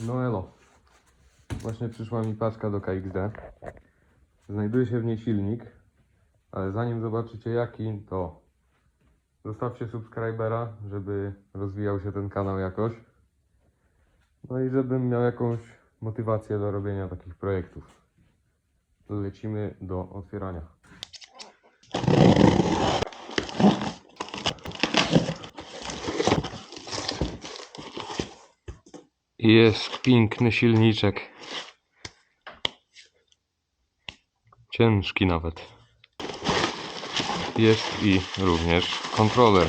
No elo. Właśnie przyszła mi paczka do KXD. Znajduje się w niej silnik, ale zanim zobaczycie jaki, to zostawcie subskrybera, żeby rozwijał się ten kanał jakoś. No i żebym miał jakąś motywację do robienia takich projektów. Lecimy do otwierania. Jest piękny silniczek. Ciężki nawet. Jest i również kontroler.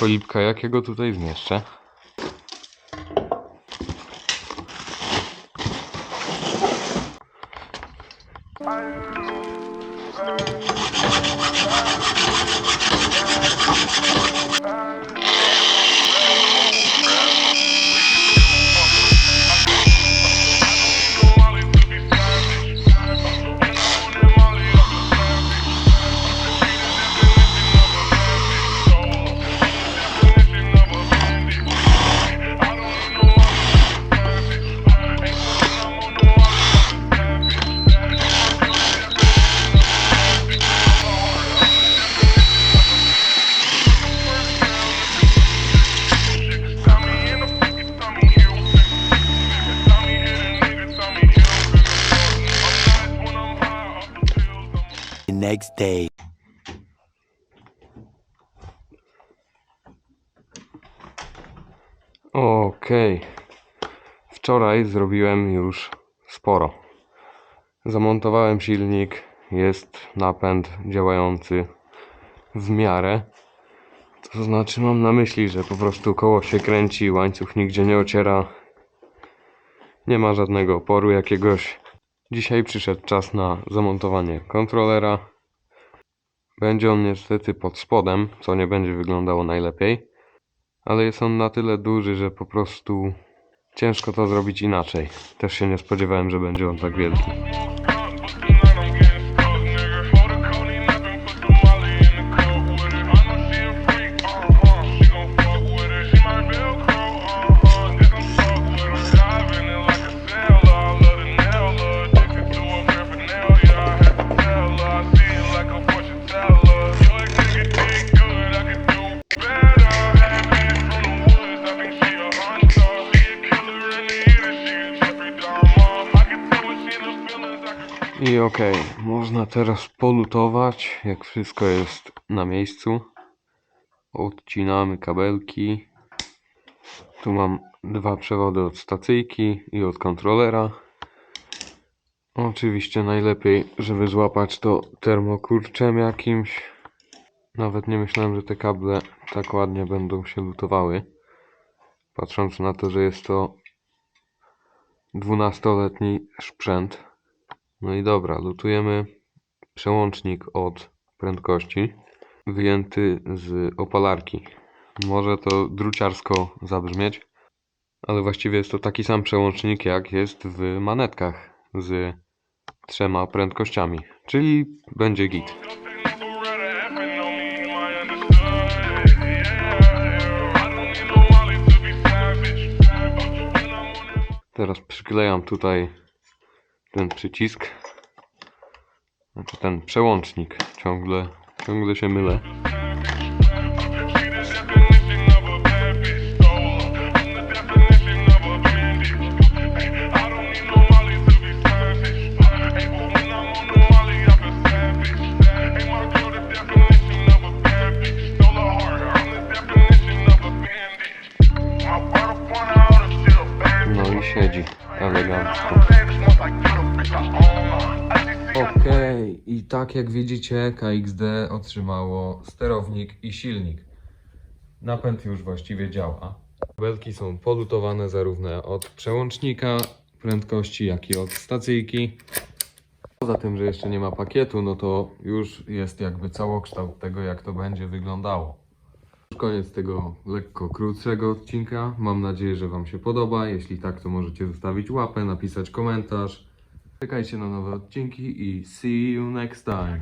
Cholipka, jakiego tutaj zmieszczę? Next day. Okej. Wczoraj zrobiłem już sporo. Zamontowałem silnik, jest napęd działający w miarę. To znaczy mam na myśli, że po prostu koło się kręci, łańcuch nigdzie nie ociera. Nie ma żadnego oporu jakiegoś. Dzisiaj przyszedł czas na zamontowanie kontrolera. Będzie on niestety pod spodem, co nie będzie wyglądało najlepiej ale jest on na tyle duży, że po prostu ciężko to zrobić inaczej. Też się nie spodziewałem, że będzie on tak wielki. I okej, można teraz polutować, jak wszystko jest na miejscu. Odcinamy kabelki. Tu mam dwa przewody od stacyjki i od kontrolera. Oczywiście najlepiej, żeby złapać to termokurczem jakimś. Nawet nie myślałem, że te kable tak ładnie będą się lutowały. Patrząc na to, że jest to 12-letni sprzęt. No i dobra, lutujemy przełącznik od prędkości wyjęty z opalarki. Może to druciarsko zabrzmieć, ale właściwie jest to taki sam przełącznik jak jest w manetkach z trzema prędkościami, czyli będzie git. Teraz przyklejam tutaj ten przycisk. Znaczy ten przełącznik. Ciągle, ciągle się mylę. I tak jak widzicie, KXD otrzymało sterownik i silnik. Napęd już właściwie działa. Belki są polutowane zarówno od przełącznika prędkości, jak i od stacyjki. Poza tym, że jeszcze nie ma pakietu, no to już jest jakby całokształt tego, jak to będzie wyglądało. Już koniec tego lekko krótszego odcinka. Mam nadzieję, że Wam się podoba. Jeśli tak, to możecie zostawić łapę, napisać komentarz. Czekajcie na nowe odcinki i see you next time.